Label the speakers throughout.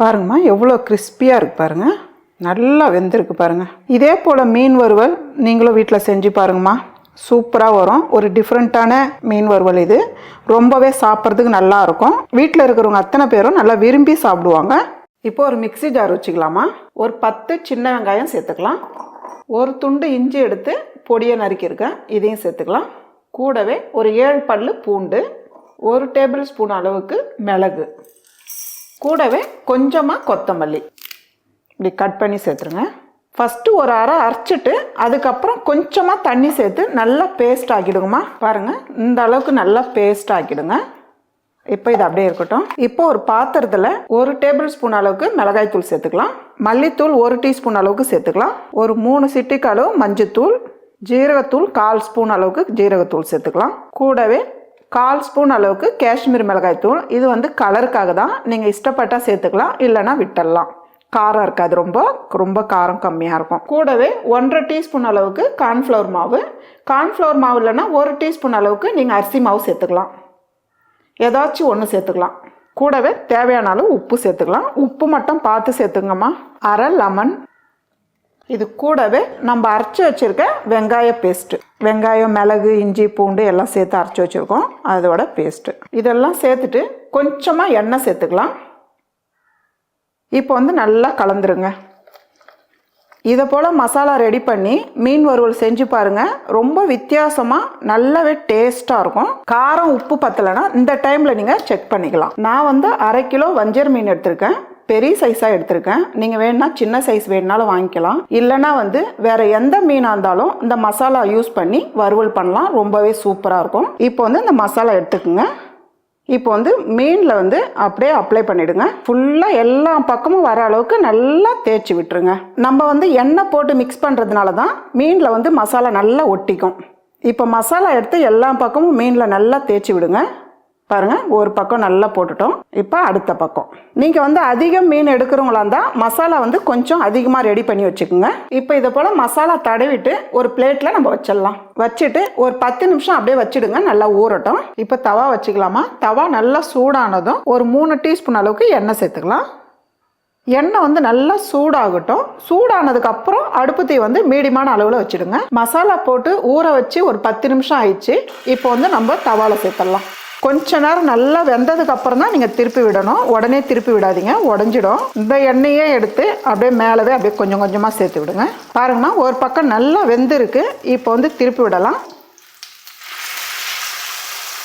Speaker 1: பாருங்கம்மா எவ்வளோ கிறிஸ்பியாக இருக்குது பாருங்கள் நல்லா வெந்திருக்கு பாருங்கள் இதே போல் மீன் வறுவல் நீங்களும் வீட்டில் செஞ்சு பாருங்கம்மா. சூப்பராக வரும். ஒரு டிஃப்ரெண்ட்டான மீன் வறுவல் இது. ரொம்பவே சாப்பிட்றதுக்கு நல்லா இருக்கும். வீட்டில் இருக்கிறவங்க அத்தனை பேரும் நல்லா விரும்பி சாப்பிடுவாங்க. இப்போ ஒரு மிக்ஸி ஜார் வச்சுக்கலாமா? ஒரு பத்து சின்ன வெங்காயம் சேர்த்துக்கலாம். ஒரு துண்டு இஞ்சி எடுத்து பொடியை நறுக்கியிருக்கேன். இதையும் சேர்த்துக்கலாம். கூடவே ஒரு ஏழு பல் பூண்டு ஒரு டேபிள் ஸ்பூன் அளவுக்கு மிளகு. கூடவே கொஞ்சமாக கொத்தமல்லி. இப்படி கட் பண்ணி சேர்த்துருங்க. ஃபஸ்ட்டு ஒரு அரை அரைச்சிட்டு அதுக்கப்புறம் கொஞ்சமாக தண்ணி சேர்த்து நல்லா பேஸ்ட் ஆக்கிடுங்கம்மா. பாருங்கள் இந்த அளவுக்கு நல்லா பேஸ்ட் ஆக்கிடுங்க. இப்போ இது அப்படியே இருக்கட்டும். இப்போ ஒரு பாத்திரத்தில் ஒரு டேபிள் ஸ்பூன் அளவுக்கு மிளகாய் தூள் சேர்த்துக்கலாம். மல்லித்தூள் ஒரு டீஸ்பூன் அளவுக்கு சேர்த்துக்கலாம். ஒரு மூணு சிட்டிக்கு அளவு மஞ்சத்தூள் ஜீரகத்தூள் கால் ஸ்பூன் அளவுக்கு ஜீரகத்தூள் சேர்த்துக்கலாம். கூடவே கால் ஸ்பூன் அளவுக்கு காஷ்மீர் மிளகாய் தூள். இது வந்து கலருக்காக தான். நீங்கள் இஷ்டப்பட்டால் சேர்த்துக்கலாம். இல்லைன்னா விட்டுடலாம். காரம் இருக்காது ரொம்ப. ரொம்ப காரம் கம்மியாக இருக்கும். கூடவே ஒன்றரை டீஸ்பூன் அளவுக்கு கார்ன்ஃப்ளவர் மாவு. கார்ன்ஃப்ளவர் மாவு இல்லைன்னா ஒரு டீஸ்பூன் அளவுக்கு நீங்கள் அரிசி மாவு சேர்த்துக்கலாம். ஏதாச்சும் ஒன்று சேர்த்துக்கலாம். கூடவே தேவையான அளவு உப்பு சேர்த்துக்கலாம். உப்பு மட்டும் பார்த்து சேர்த்துங்கம்மா. அரை லெமன் இது கூடவே நம்ம அரைச்சி வச்சுருக்க வெங்காய பேஸ்ட்டு வெங்காயம் மிளகு இஞ்சி பூண்டு எல்லாம் சேர்த்து அரைச்சி வச்சுருக்கோம். அதோட பேஸ்ட்டு இதெல்லாம் சேர்த்துட்டு கொஞ்சமாக எண்ணெய் சேர்த்துக்கலாம். இப்போ வந்து நல்லா கலந்துருங்க. இதை போல் மசாலா ரெடி பண்ணி மீன் வறுவல் செஞ்சு பாருங்கள் ரொம்ப வித்தியாசமாக நல்லாவே டேஸ்ட்டாக இருக்கும். காரம் உப்பு பத்தலைன்னா இந்த டைமில் நீங்கள் செக் பண்ணிக்கலாம். நான் வந்து அரை கிலோ வஞ்சர் மீன் எடுத்திருக்கேன். பெரிய சைஸாக எடுத்திருக்கேன். நீங்கள் வேணும்னா சின்ன சைஸ் வேணுனாலும் வாங்கிக்கலாம். இல்லைனா வந்து வேறு எந்த மீனாக இருந்தாலும் இந்த மசாலா யூஸ் பண்ணி வறுவல் பண்ணலாம். ரொம்பவே சூப்பராக இருக்கும். இப்போ வந்து இந்த மசாலா எடுத்துக்கோங்க. இப்போ வந்து மீனில் வந்து அப்படியே அப்ளை பண்ணிவிடுங்க ஃபுல்லாக எல்லா பக்கமும் வர அளவுக்கு நல்லா தேய்ச்சி விட்டுருங்க. நம்ம வந்து எண்ணெய் போட்டு மிக்ஸ் பண்ணுறதுனால தான் மீனில் வந்து மசாலா நல்லா ஒட்டிக்கும். இப்போ மசாலா எடுத்து எல்லா பக்கமும் மீனில் நல்லா தேய்ச்சி விடுங்க. பாருங்கள் ஒரு பக்கம் நல்லா போட்டுட்டோம். இப்போ அடுத்த பக்கம். நீங்கள் வந்து அதிகம் மீன் எடுக்கிறவங்களா இருந்தால் மசாலா வந்து கொஞ்சம் அதிகமாக ரெடி பண்ணி வச்சுக்கோங்க. இப்போ இதை போல் மசாலா தடவிட்டு ஒரு பிளேட்டில் நம்ம வச்சிடலாம். வச்சுட்டு ஒரு பத்து நிமிஷம் அப்படியே வச்சுடுங்க நல்லா ஊறட்டும். இப்போ தவா வச்சுக்கலாமா? தவா நல்லா சூடானதும் ஒரு மூணு டீஸ்பூன் அளவுக்கு எண்ணெய் சேர்த்துக்கலாம். எண்ணெய் வந்து நல்லா சூடாகட்டும். சூடானதுக்கு அப்புறம் அடுப்பு தீ வந்து மீடியமான அளவில் வச்சுடுங்க. மசாலா போட்டு ஊற வச்சு ஒரு பத்து நிமிஷம் ஆயிடுச்சு. இப்போ வந்து நம்ம தவாவில் சேர்த்துடலாம். கொஞ்ச நேரம் நல்லா வெந்ததுக்கு அப்புறம் தான் நீங்கள் திருப்பி விடணும். உடனே திருப்பி விடாதீங்க. உடஞ்சிடும். இந்த எண்ணெயே எடுத்து அப்படியே மேலவே அப்படியே கொஞ்சம் கொஞ்சமாக சேர்த்து விடுங்க. பாருங்கன்னா ஒரு பக்கம் நல்லா வெந்திருக்கு. இப்போ வந்து திருப்பி விடலாம்.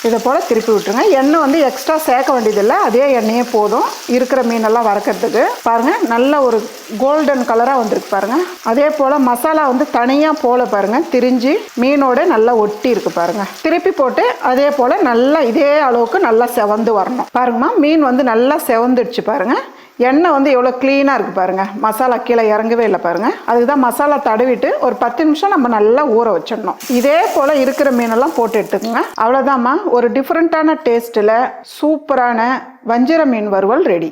Speaker 1: இதை போல் திருப்பி விட்டுருங்க. எண்ணெய் வந்து எக்ஸ்ட்ரா சேர்க்க வேண்டியதில்லை. அதே எண்ணெயே போதும். இருக்கிற மீனெல்லாம் வறுக்கிறதுக்கு. பாருங்கள் நல்ல ஒரு கோல்டன் கலராக வந்திருக்கு பாருங்கள் அதே போல் மசாலா வந்து தனியாக போல பாருங்கள் திரிஞ்சு மீனோட நல்லா ஒட்டி இருக்கு பாருங்கள் திருப்பி போட்டு அதே போல் நல்லா இதே அளவுக்கு நல்லா செவந்து வரணும். பாருங்கம்மா மீன் வந்து நல்லா செவந்துடுச்சு பாருங்கள் எண்ணெய் வந்து எவ்வளோ க்ளீனாக இருக்குது பாருங்கள் மசாலா கீழே இறங்கவே இல்லை பாருங்கள் அதுக்கு தான் மசாலா தடவிட்டு ஒரு பத்து நிமிஷம் நம்ம நல்லா ஊற வச்சிடணும். இதே போல் இருக்கிற மீனெல்லாம் போட்டு எடுத்துக்கோங்க. அவ்வளோதாம்மா ஒரு டிஃப்ரெண்ட்டான டேஸ்ட்டில் சூப்பரான வஞ்சிர மீன் வறுவல் ரெடி